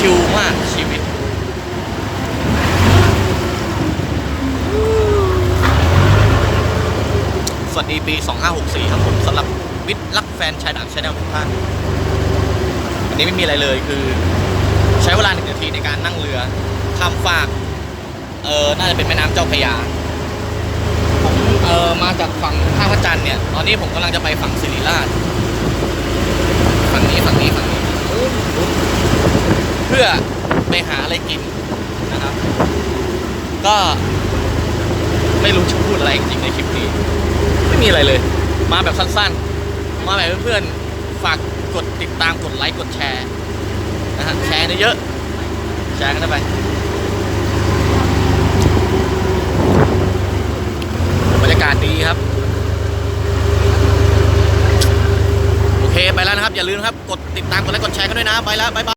ชิลมากชีวิต สวัสดีปี 2564 ครับผมสำหรับมิตรรักแฟนชายด่างชายแนลทุกท่านวันนี้ไม่มีอะไรเลยคือใช้เวลาหนึ่งนาทีในการนั่งเรือข้ามฟาก เออน่าจะเป็นแม่น้ำเจ้าพระยาผมเออมาจากฝั่งท่าพระจันทร์เนี่ย ตอนนี้ผมกำลังจะไปฝั่งสิริราช ฝั่งนี้ฝั่งนี้ฝั่งนี้ เพื่อไปหาอะไรกินนะครับ ก็ไม่รู้จะพูดอะไรจริงในคลิปนี้ ไม่มีอะไรเลย มาแบบสั้นๆ มาแบบเพื่อนๆ ฝากกดติดตามกดไลค์กดแชร์นะฮะแชร์เยอะๆแชร์กันไปบรรยากาศดีครับ โอเคไปแล้วนะครับ อย่าลืมนะครับ กดติดตามกดไลค์กดแชร์กันด้วยนะ ไปแล้วบ๊ายบาย